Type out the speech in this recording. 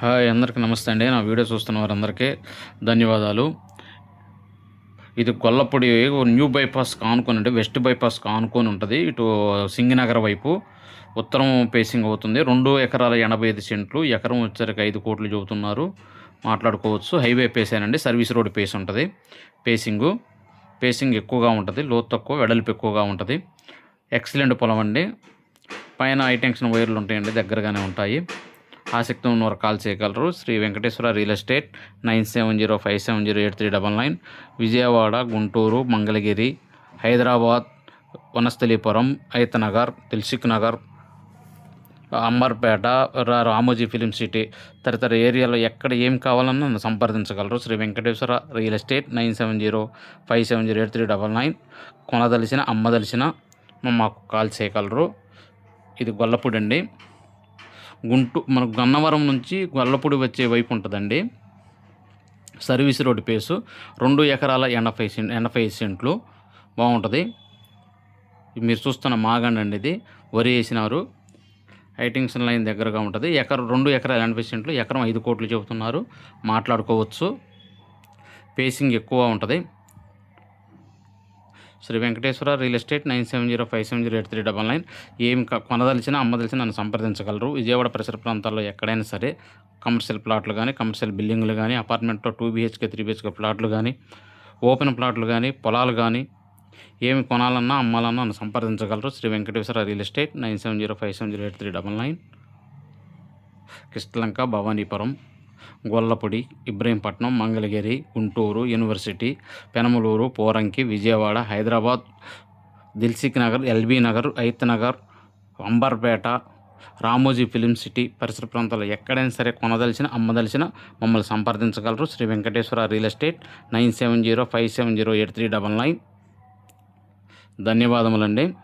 Hi అందరికీ నమస్తే అండి. నా వీడియో చూస్తున్న వారందరికీ ధన్యవాదాలు. ఇది కొల్లపొడి న్యూ బైపాస్ కానుకొని అంటే వెస్ట్ బైపాస్ కానుకొని ఉంటుంది. ఇటు సింగినగర్ వైపు ఉత్తరం పేసింగ్ అవుతుంది. రెండు ఎకరాల ఎనభై ఐదు సెంట్లు ఎకరం వచ్చరికి ఐదు కోట్లు చెబుతున్నారు. మాట్లాడుకోవచ్చు. హైవే పేసానండి సర్వీస్ రోడ్ పేస్ ఉంటుంది. పేసింగు పేసింగ్ ఎక్కువగా ఉంటుంది. లోతు తక్కువ వెడల్పు ఎక్కువగా ఉంటుంది. ఎక్సలెంట్ పొలం అండి. పైన హైటెన్షన్ వైర్లు ఉంటాయండి. దగ్గరగానే ఉంటాయి. ఆసక్తి ఉన్నవారు కాల్ చేయగలరు. Sri Venkateswara real estate nine seven zero five seven zero eight three double nine Vijayawada Guntur Mangalagiri Hyderabad Vanasthalipuram Hayathnagar Dilsukhnagar Amberpet రా- రామోజీ ఫిలిం సిటీ తదితర ఏరియాలో ఎక్కడ ఏం కావాలన్నా సంప్రదించగలరు. Sri Venkateswara real estate nine seven zero five seven zero eight three double nine కొనదలిసిన అమ్మదలిసిన మాకు call చేయగలరు. ఇది గొల్లపూడి అండి గుంటూ మనకు గన్నవరం నుంచి గొల్లపూడి వచ్చే వైపు ఉంటుందండి. సర్వీస్ రోడ్డు పేసు రెండు ఎకరాల ఎనభై సెంట్ ఎనభై సెంట్లు బాగుంటుంది. మీరు చూస్తున్న మాగండి అండి ఇది. వరి వేసినారు. హైటింగ్సన్ లైన్ దగ్గరగా ఉంటుంది. ఎకర రెండు ఎకరాల ఎనభై సెంట్లు ఎకరం ఐదు కోట్లు చెబుతున్నారు. మాట్లాడుకోవచ్చు. పేసింగ్ ఎక్కువ ఉంటుంది. Sri Venkateswara real estate nine seven zero five seven zero eight three double nine. ఏం కొనదలిచినా అమ్మదలిచినా నన్ను సంప్రదించగలరు. విజయవాడ పరిసర ప్రాంతాల్లో ఎక్కడైనా సరే కమర్షియల్ ప్లాట్లు కానీ కమర్షియల్ బిల్డింగ్లు కానీ అపార్ట్మెంట్లో టూ బీహెచ్కే త్రీ బీహెచ్కే ప్లాట్లు కానీ ఓపెన్ ప్లాట్లు కానీ పొలాలు కానీ ఏమి కొనాలన్నా అమ్మాలన్నా నన్ను సంప్రదించగలరు. Sri Venkateswara real estate nine seven zero five seven zero eight three double nine. Kishtalanka Bhavanipuram. Gollapudi Ibrahimpatnam Mangalagiri Guntur university Penamaluru Poranki Vijayawada Hyderabad Dilsukhnagar LB Nagar Hayathnagar Amberpet Ramoji film city పరిసర ప్రాంతాల్లో ఎక్కడైనా సరే కొనదలిచిన అమ్మదలిచిన మమ్మల్ని సంప్రదించగలరు. Sri Venkateswara real estate nine seven zero five seven zero eight three double nine. ధన్యవాదములండి.